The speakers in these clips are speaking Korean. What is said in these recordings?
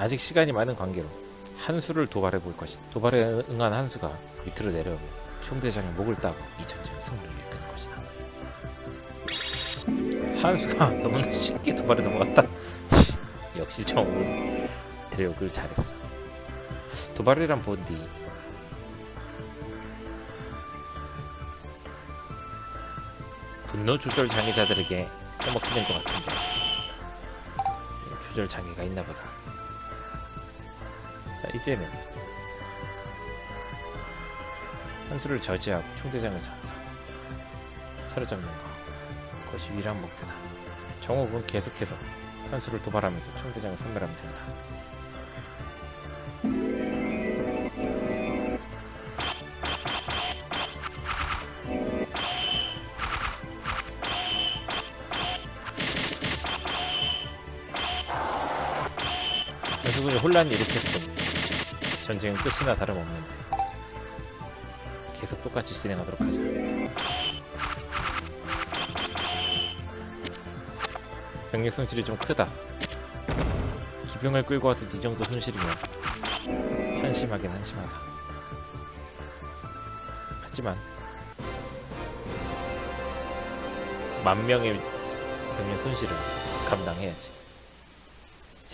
아직 시간이 많은 관계로 한수를 도발해 볼 것이다. 도발에 응한 한수가 밑으로 내려오면 총대장의 목을 따고 이 전쟁의 승리를 이끄는 것이다. 한수가 너무나 쉽게 도발에 넘어갔다. 치, 역시 정우는 대륙을 잘했어. 도발이란 본디 분노 조절 장애자들에게 된것 같은데 조절 장애가 있나 보다. 자 이제는 한수를 저지하고 총대장을 전사 사로잡는 거 그것이 위란 목표다. 정옥은 계속해서 한수를 도발하면서 총대장을 선멸하면 된다. 한수군이 혼란을 일으켰을 뿐 전쟁은 끝이나 다름없는데 계속 똑같이 진행하도록 하자. 병력 손실이 좀 크다. 기병을 끌고 와도 이 정도 손실이면 한심하긴 한심하다. 하지만 만 명의 병력 손실을 감당해야지.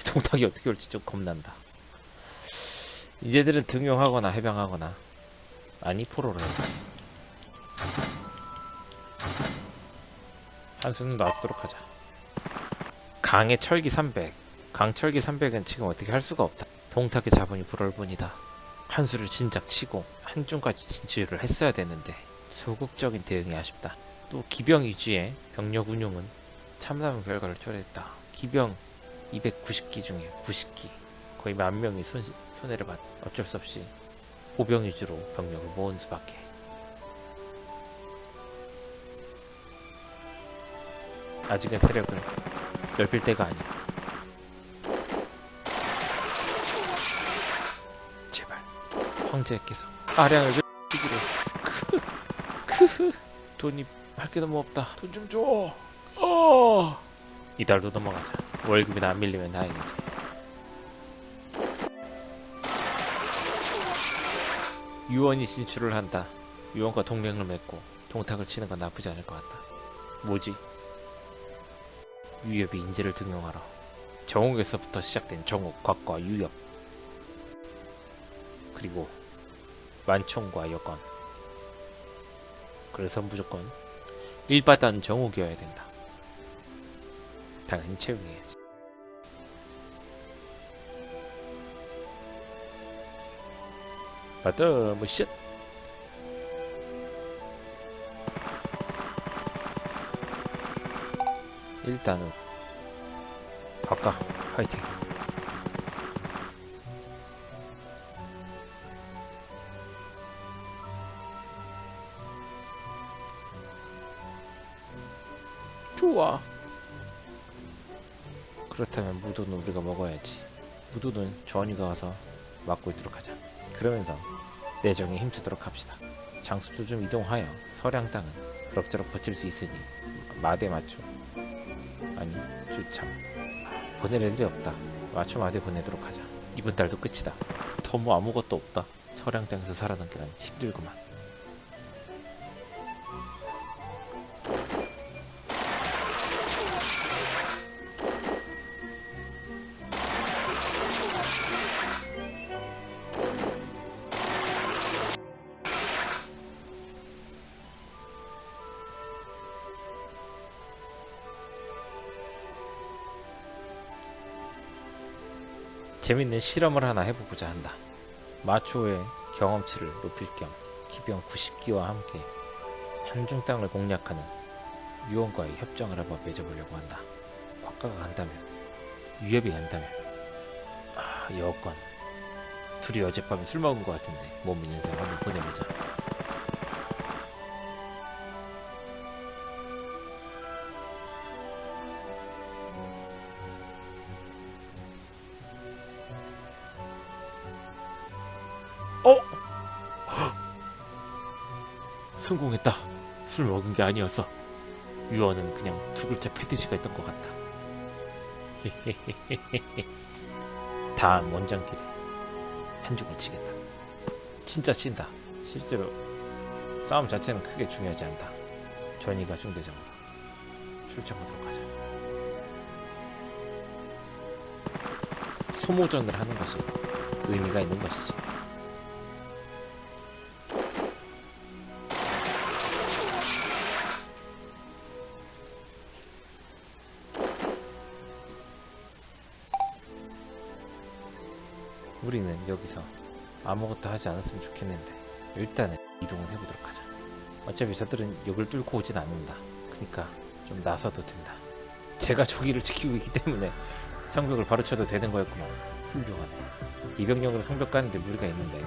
동탁이 어떻게 올지 좀 겁난다. 이제들은 등용하거나 해병하거나 아니 포로를. 한수는 놔두도록 하자. 강의 철기 300. 강철기 300은 지금 어떻게 할 수가 없다. 동탁의 자본이 불얼 뿐이다. 한수를 진작 치고 한중까지 진출을 했어야 되는데 소극적인 대응이 아쉽다. 또 기병 위주의 병력 운용은 참담한 결과를 초래했다. 기병 290기 중에 90기 거의 만 명이 손, 손해를 봤. 어쩔 수 없이 보병 위주로 병력을 모은 수밖에. 아직은 세력을 넓힐 때가 아니야. 제발 황제께서 아량을 좀 주기를. 크흐 돈이 할게 너무 없다. 돈 좀 줘. 어. 이달도 넘어가자. 월급이나 안 밀리면 다행이지. 유언이 진출을 한다. 유언과 동맹을 맺고 동탁을 치는 건 나쁘지 않을 것 같다. 뭐지? 유협이 인재를 등용하러 정옥에서부터 시작된 정옥, 곽과 유협 그리고 만총과 여건 그래서 무조건 일바단 정옥이어야 된다. 당연히 채용해야지. 맞다, 뭐 쉣. 일단은 바꿔 파이팅. 좋아. 그렇다면 무도는 우리가 먹어야지. 무도는 전이가 와서 맡고 있도록 하자. 그러면서 내정에 힘쓰도록 합시다. 장수도 좀 이동하여 서량 땅은 그럭저럭 버틸 수 있으니 마대 맞춰. 아니 주참 보낼 애들이 없다. 맞춰 마대 보내도록 하자. 이번 달도 끝이다. 더뭐 아무것도 없다. 서량 땅에서 살아남기란 힘들구만. 재밌는 실험을 하나 해보고자 한다. 마초의 경험치를 높일 겸 기병 90기와 함께 한중 땅을 공략하는 유언과의 협정을 한번 맺어보려고 한다. 곽가가 간다면, 유협이 간다면, 아, 여건. 둘이 어젯밤에 술 먹은 것 같은데 몸 있는 사람 한번 보내보자. 어? 성공했다. 술 먹은 게 아니었어. 유언은 그냥 두 글자 패드지가 있던 것 같다. 다음 원정길에 한 죽을 치겠다. 진짜 친다. 실제로 싸움 자체는 크게 중요하지 않다. 전이가 중대장으로 출정하도록 하자. 소모전을 하는 것이 의미가 있는 것이지. 우리는 여기서 아무것도 하지 않았으면 좋겠는데 일단은 이동을 해보도록 하자. 어차피 저들은 여길 뚫고 오진 않는다. 그니까 좀 나서도 된다. 제가 저기를 지키고 있기 때문에 성벽을 바로 쳐도 되는 거였구만. 훌륭하네. 이병력으로 성벽 가는데 무리가 있는데.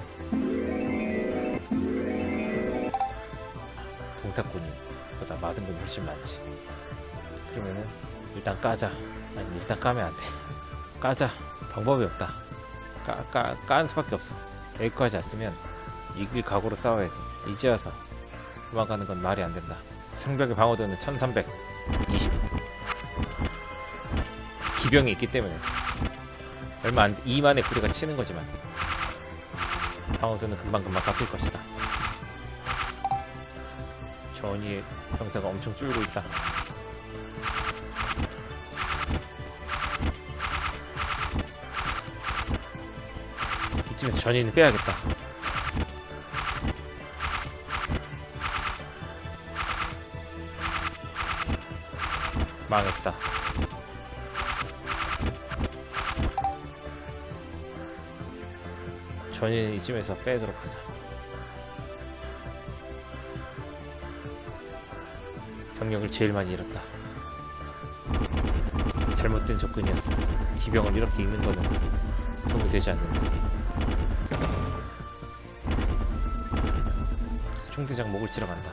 동탁군이 보다 맞은 건 훨씬 많지. 그러면은 일단 까자. 아니 일단 까면 안 돼. 까자. 방법이 없다. 까, 까, 수밖에 없어. 여기까지 왔으면 이길 각오로 싸워야지. 이제 와서 도망가는 건 말이 안 된다. 성벽의 방어도는 1320. 기병이 있기 때문에 얼마 안 2만의 부대가 치는 거지만 방어도는 금방금방 깎일 것이다. 전이의 병사가 엄청 줄고 있다. 이쯤에서 전이는 빼야겠다. 망했다. 전이는 이쯤에서 빼도록 하자. 병력을 제일 많이 잃었다. 잘못된 접근이었어. 기병을 이렇게 잃는 거는 도움이 되지 않는다. 총대장 목을 치러 간다.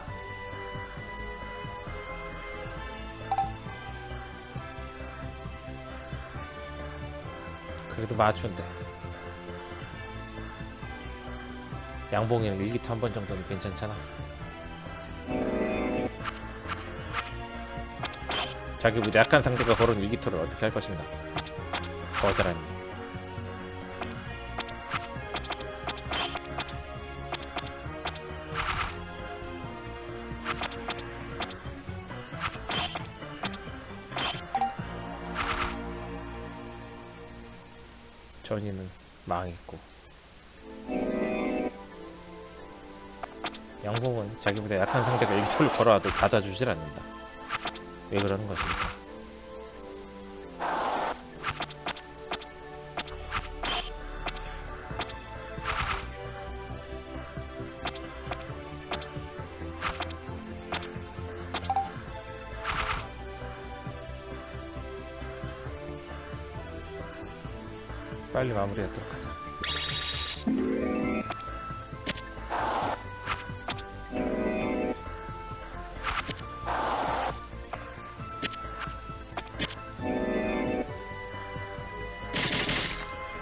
그래도 맞춘데. 양봉이랑 일기토 한 번 정도는 괜찮잖아. 자기 무대 약한 상대가 걸은 일기토를 어떻게 할 것인가? 거절하니. 전이는 망했고 양봉은 자기보다 약한 상대가 일기토를 걸어와도 받아주질 않는다. 왜 그러는 것입니까? 빨리 마무리하도록 하자.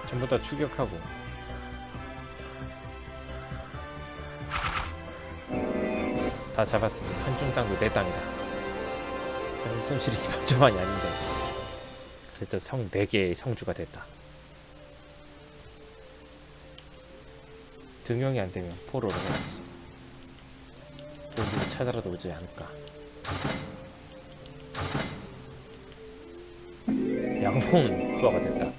전부 다 추격하고 다 잡았으니 한중 땅도 내 땅이다. 손실이 이만저만이 아닌데 그래도 성 4개의 성주가 됐다. 등용이 안 되면 포로를 해야지. 돈도 찾아라도 오지 않을까. 양봉은 부하가 됐다.